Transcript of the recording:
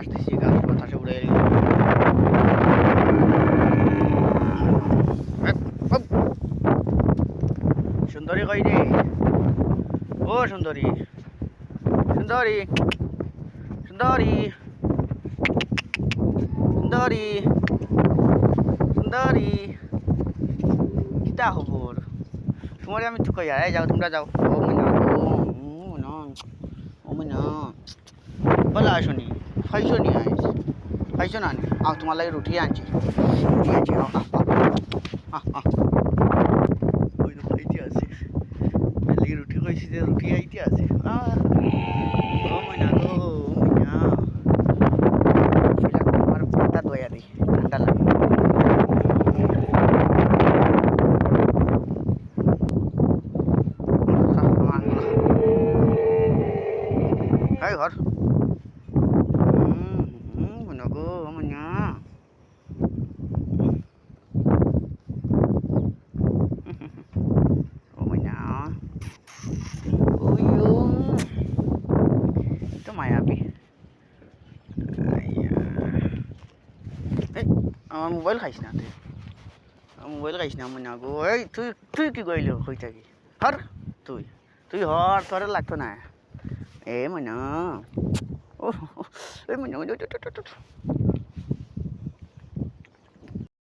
দিছি ঘাস বাতাসে উড়ে গেল সুন্দরী কই রে? ও সুন্দরী। সুন্দরী। সুন্দরী। সুন্দরী। সুন্দরী। কিতা খবর? তোমার আমি তো কই আয় যাও, তোমরা যাও। ও মনা ও মনা ও মনা বলা আসনি খাইছো নি আইস খাইছো না নি। আও তোমার লাগে রুটি আনছি। রুটি আনছি আহ আহ ওই তো খাইতে আছে। লাগি রুটি খাইছি যে রুটি আইতে আছে। আহ, ও মনা গো ও আমার পাতা ঘর মনে গো মনে ও মনে ওই তো মায়াবী আমার মোবাইল খাইস না তুই মোবাইল খাইস না মনে আগো এই তুই তুই কি কইলি কই থাকি হর তুই তুই হর তোর লাগতো না এ মনে ও এ মনে